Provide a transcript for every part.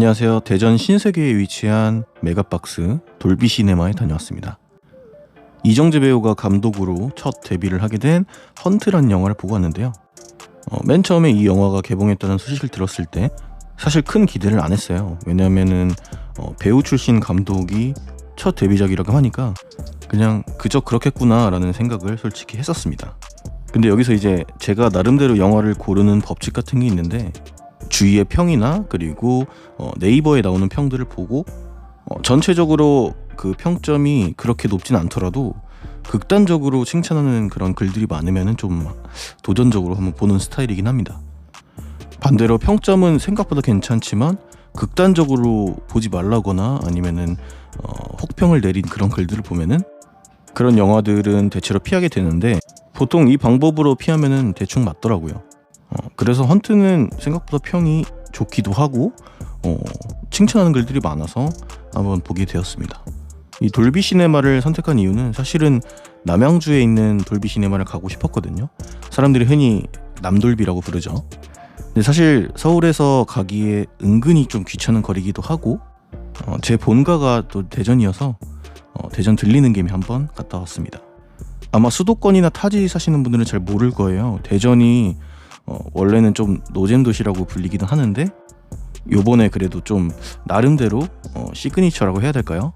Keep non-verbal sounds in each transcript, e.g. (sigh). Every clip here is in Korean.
안녕하세요. 대전 신세계에 위치한 메가박스 돌비 시네마에 다녀왔습니다. 이정재 배우가 감독으로 첫 데뷔를 하게 된 헌트란 영화를 보고 왔는데요. 어, 맨 처음에 이 영화가 개봉했다는 소식을 들었을 때 사실 큰 기대를 안 했어요. 왜냐하면은 어, 배우 출신 감독이 첫 데뷔작이라고 하니까 그냥 그저 그렇겠구나라는 생각을 솔직히 했었습니다. 근데 여기서 이제 제가 나름대로 영화를 고르는 법칙 같은 게 있는데 주위의 평이나 그리고 어, 네이버에 나오는 평들을 보고 어, 전체적으로 그 평점이 그렇게 높진 않더라도 극단적으로 칭찬하는 그런 글들이 많으면 좀 도전적으로 한번 보는 스타일이긴 합니다. 반대로 평점은 생각보다 괜찮지만 극단적으로 보지 말라거나 아니면은 어, 혹평을 내린 그런 글들을 보면은 그런 영화들은 대체로 피하게 되는데 보통 이 방법으로 피하면은 대충 맞더라고요. 어, 그래서 헌트는 생각보다 평이 좋기도 하고 어, 칭찬하는 글들이 많아서 한번 보게 되었습니다. 이 돌비 시네마를 선택한 이유는 사실은 남양주에 있는 돌비 시네마를 가고 싶었거든요. 사람들이 흔히 남돌비라고 부르죠. 근데 사실 서울에서 가기에 은근히 좀 귀찮은 거리기도 하고 어, 제 본가가 또 대전이어서 어, 대전 들리는 김에 한번 갔다 왔습니다. 아마 수도권이나 타지 사시는 분들은 잘 모를 거예요. 대전이 어, 원래는 좀 노잼 도시라고 불리기도 하는데 요번에 그래도 좀 나름대로 어, 시그니처라고 해야 될까요?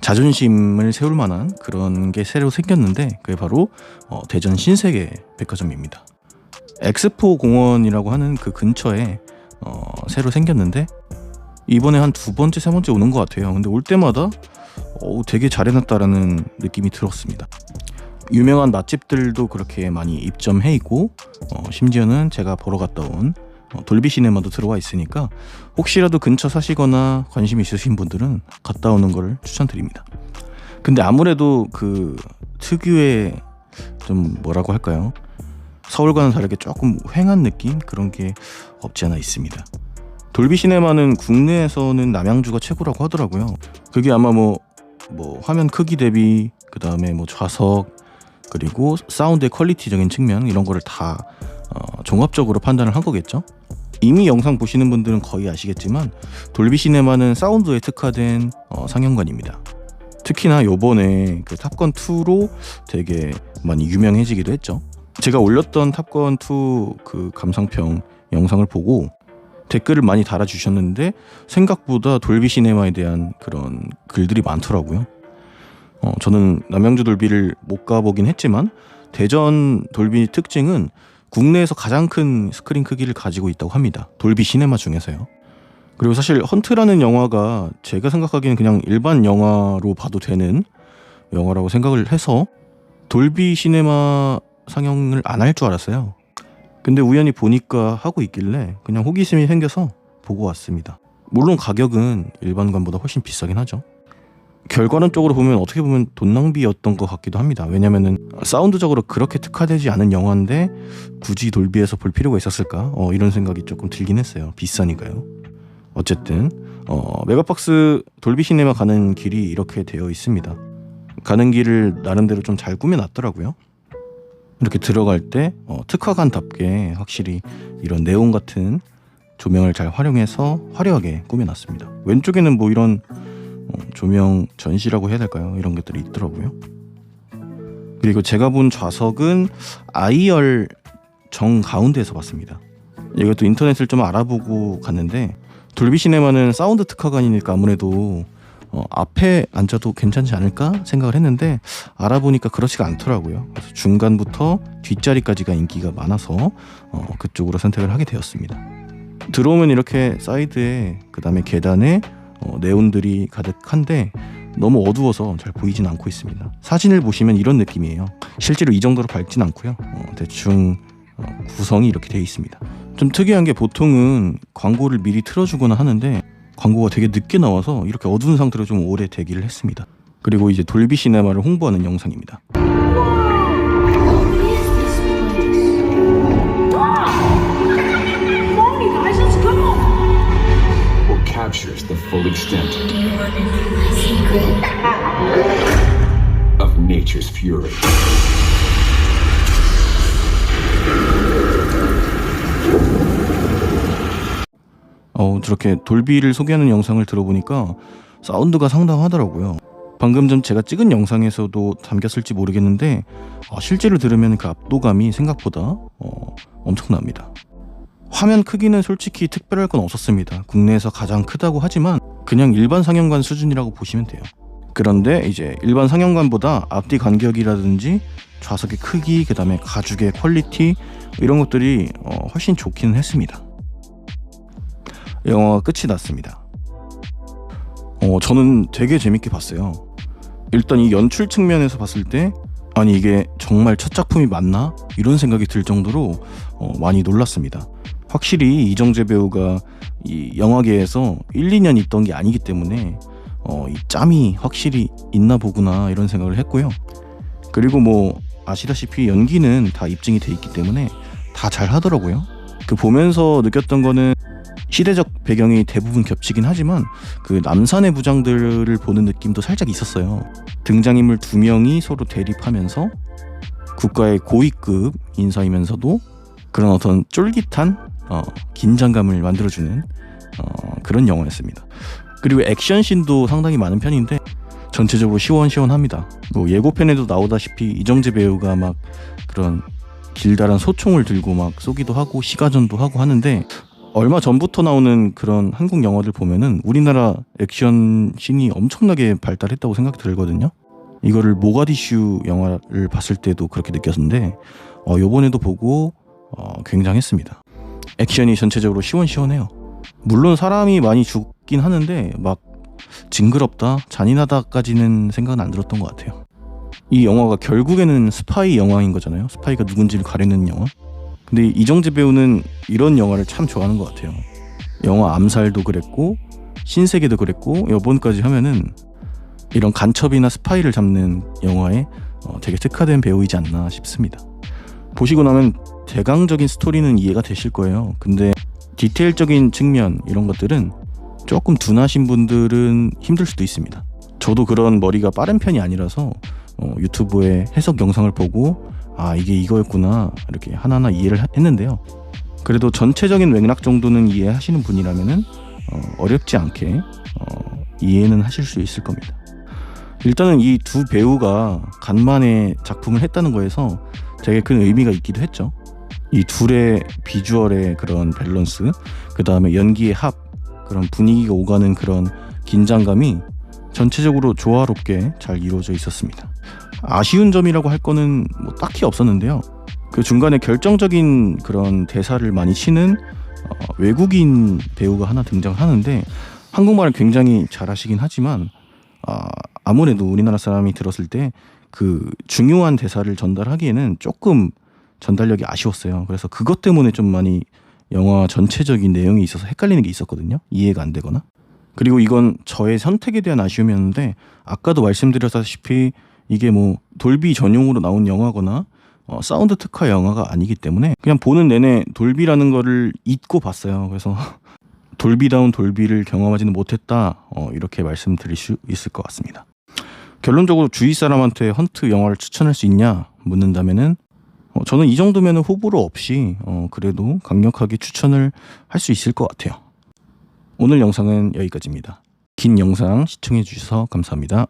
자존심을 세울 만한 그런 게 새로 생겼는데 그게 바로 어, 대전 신세계 백화점입니다. 엑스포 공원이라고 하는 그 근처에 어, 새로 생겼는데 이번에 한 두 번째 세 번째 오는 것 같아요. 근데 올 때마다 어, 되게 잘해놨다라는 느낌이 들었습니다. 유명한 맛집들도 그렇게 많이 입점해 있고 어, 심지어는 제가 보러 갔다 온 어, 돌비 시네마도 들어와 있으니까 혹시라도 근처 사시거나 관심 있으신 분들은 갔다 오는 걸 추천드립니다. 근데 아무래도 그 특유의 좀 뭐라고 할까요? 서울과는 다르게 조금 휑한 느낌 그런 게 없지 않아 있습니다. 돌비 시네마는 국내에서는 남양주가 최고라고 하더라고요. 그게 아마 뭐, 뭐 화면 크기 대비 그 다음에 뭐 좌석 그리고 사운드의 퀄리티적인 측면 이런 거를 다 어, 종합적으로 판단을 한 거겠죠. 이미 영상 보시는 분들은 거의 아시겠지만 돌비 시네마는 사운드에 특화된 어, 상영관입니다. 특히나 요번에 그 탑건 2로 되게 많이 유명해지기도 했죠. 제가 올렸던 탑건 2 그 감상평 영상을 보고 댓글을 많이 달아주셨는데 생각보다 돌비 시네마에 대한 그런 글들이 많더라고요. 어, 저는 남양주 돌비를 못 가보긴 했지만 대전 돌비 특징은 국내에서 가장 큰 스크린 크기를 가지고 있다고 합니다. 돌비 시네마 중에서요. 그리고 사실 헌트라는 영화가 제가 생각하기에는 그냥 일반 영화로 봐도 되는 영화라고 생각을 해서 돌비 시네마 상영을 안 할 줄 알았어요. 근데 우연히 보니까 하고 있길래 그냥 호기심이 생겨서 보고 왔습니다. 물론 가격은 일반관보다 훨씬 비싸긴 하죠. 결과론적으로 보면 어떻게 보면 돈 낭비였던 것 같기도 합니다. 왜냐면은 사운드적으로 그렇게 특화되지 않은 영화인데 굳이 돌비에서 볼 필요가 있었을까? 어, 이런 생각이 조금 들긴 했어요. 비싸니까요. 어쨌든 어, 메가박스 돌비 시네마 가는 길이 이렇게 되어 있습니다. 가는 길을 나름대로 좀 잘 꾸며놨더라고요. 이렇게 들어갈 때 어, 특화관답게 확실히 이런 네온 같은 조명을 잘 활용해서 화려하게 꾸며놨습니다. 왼쪽에는 뭐 이런 어, 조명 전시라고 해야 될까요? 이런 것들이 있더라고요. 그리고 제가 본 좌석은 아이열 정 가운데에서 봤습니다. 이것도 인터넷을 좀 알아보고 갔는데 돌비 시네마는 사운드 특화관이니까 아무래도 어, 앞에 앉아도 괜찮지 않을까 생각을 했는데 알아보니까 그렇지가 않더라고요. 그래서 중간부터 뒷자리까지가 인기가 많아서 어, 그쪽으로 선택을 하게 되었습니다. 들어오면 이렇게 사이드에 그 다음에 계단에 어, 네온들이 가득한데 너무 어두워서 잘 보이진 않고 있습니다. 사진을 보시면 이런 느낌이에요. 실제로 이 정도로 밝진 않고요. 어, 대충 어, 구성이 이렇게 되어 있습니다. 좀 특이한 게 보통은 광고를 미리 틀어주거나 하는데 광고가 되게 늦게 나와서 이렇게 어두운 상태로 좀 오래 대기를 했습니다. 그리고 이제 돌비 시네마를 홍보하는 영상입니다. My secret? of nature's fury. 어, 저렇게 돌비를 소개하는 영상을 들어보니까 사운드가 상당하더라고요. 방금 전 제가 찍은 영상에서도 담겼을지 모르겠는데 어, 실제로 들으면 그 압도감이 생각보다 어, 엄청납니다. 화면 크기는 솔직히 특별할 건 없었습니다. 국내에서 가장 크다고 하지만 그냥 일반 상영관 수준이라고 보시면 돼요. 그런데 이제 일반 상영관보다 앞뒤 간격이라든지 좌석의 크기, 그 다음에 가죽의 퀄리티 이런 것들이 어, 훨씬 좋기는 했습니다. 영화가 끝이 났습니다. 어, 저는 되게 재밌게 봤어요. 일단 이 연출 측면에서 봤을 때 아니 이게 정말 첫 작품이 맞나 이런 생각이 들 정도로 어, 많이 놀랐습니다. 확실히 이정재 배우가 이 영화계에서 1, 2년 있던 게 아니기 때문에 어, 이 짬이 확실히 있나 보구나 이런 생각을 했고요. 그리고 뭐 아시다시피 연기는 다 입증이 돼 있기 때문에 다 잘 하더라고요. 그 보면서 느꼈던 거는 시대적 배경이 대부분 겹치긴 하지만 그 남산의 부장들을 보는 느낌도 살짝 있었어요. 등장인물 두 명이 서로 대립하면서 국가의 고위급 인사이면서도 그런 어떤 쫄깃한 어, 긴장감을 만들어주는 어, 그런 영화였습니다. 그리고 액션씬도 상당히 많은 편인데 전체적으로 시원시원합니다. 뭐 예고편에도 나오다시피 이정재 배우가 막 그런 길다란 소총을 들고 막 쏘기도 하고 시가전도 하고 하는데 얼마 전부터 나오는 그런 한국 영화들 보면은 우리나라 액션 씬이 엄청나게 발달했다고 생각이 들거든요. 이거를 모가디슈 영화를 봤을 때도 그렇게 느꼈는데 어, 요번에도 보고 어, 굉장했습니다. 액션이 전체적으로 시원시원해요. 물론 사람이 많이 죽긴 하는데 막 징그럽다, 잔인하다까지는 생각은 안 들었던 것 같아요. 이 영화가 결국에는 스파이 영화인 거잖아요. 스파이가 누군지를 가리는 영화. 근데 이정재 배우는 이런 영화를 참 좋아하는 것 같아요. 영화 암살도 그랬고 신세계도 그랬고 이번까지 하면은 이런 간첩이나 스파이를 잡는 영화에 어, 되게 특화된 배우이지 않나 싶습니다. 보시고 나면 대강적인 스토리는 이해가 되실 거예요. 근데 디테일적인 측면 이런 것들은 조금 둔하신 분들은 힘들 수도 있습니다. 저도 그런 머리가 빠른 편이 아니라서 어, 유튜브에 해석 영상을 보고 아 이게 이거였구나 이렇게 하나하나 이해를 하- 했는데요. 그래도 전체적인 맥락 정도는 이해하시는 분이라면은 어, 어렵지 않게 어, 이해는 하실 수 있을 겁니다. 일단은 이 두 배우가 간만에 작품을 했다는 거에서 되게 큰 의미가 있기도 했죠. 이 둘의 비주얼의 그런 밸런스, 그 다음에 연기의 합, 그런 분위기가 오가는 그런 긴장감이 전체적으로 조화롭게 잘 이루어져 있었습니다. 아쉬운 점이라고 할 거는 뭐 딱히 없었는데요. 그 중간에 결정적인 그런 대사를 많이 치는 어, 외국인 배우가 하나 등장하는데 한국말을 굉장히 잘하시긴 하지만 아, 아무래도 우리나라 사람이 들었을 때 그 중요한 대사를 전달하기에는 조금 전달력이 아쉬웠어요. 그래서 그것 때문에 좀 많이 영화 전체적인 내용이 있어서 헷갈리는 게 있었거든요. 이해가 안 되거나. 그리고 이건 저의 선택에 대한 아쉬움이었는데 아까도 말씀드렸다시피 이게 뭐 돌비 전용으로 나온 영화거나 어, 사운드 특화 영화가 아니기 때문에 그냥 보는 내내 돌비라는 거를 잊고 봤어요. 그래서 (laughs) 돌비다운 돌비를 경험하지는 못했다. 어, 이렇게 말씀드릴 수 있을 것 같습니다. 결론적으로 주위 사람한테 헌트 영화를 추천할 수 있냐 묻는다면은 어, 저는 이 정도면 호불호 없이 어, 그래도 강력하게 추천을 할 수 있을 것 같아요. 오늘 영상은 여기까지입니다. 긴 영상 시청해 주셔서 감사합니다.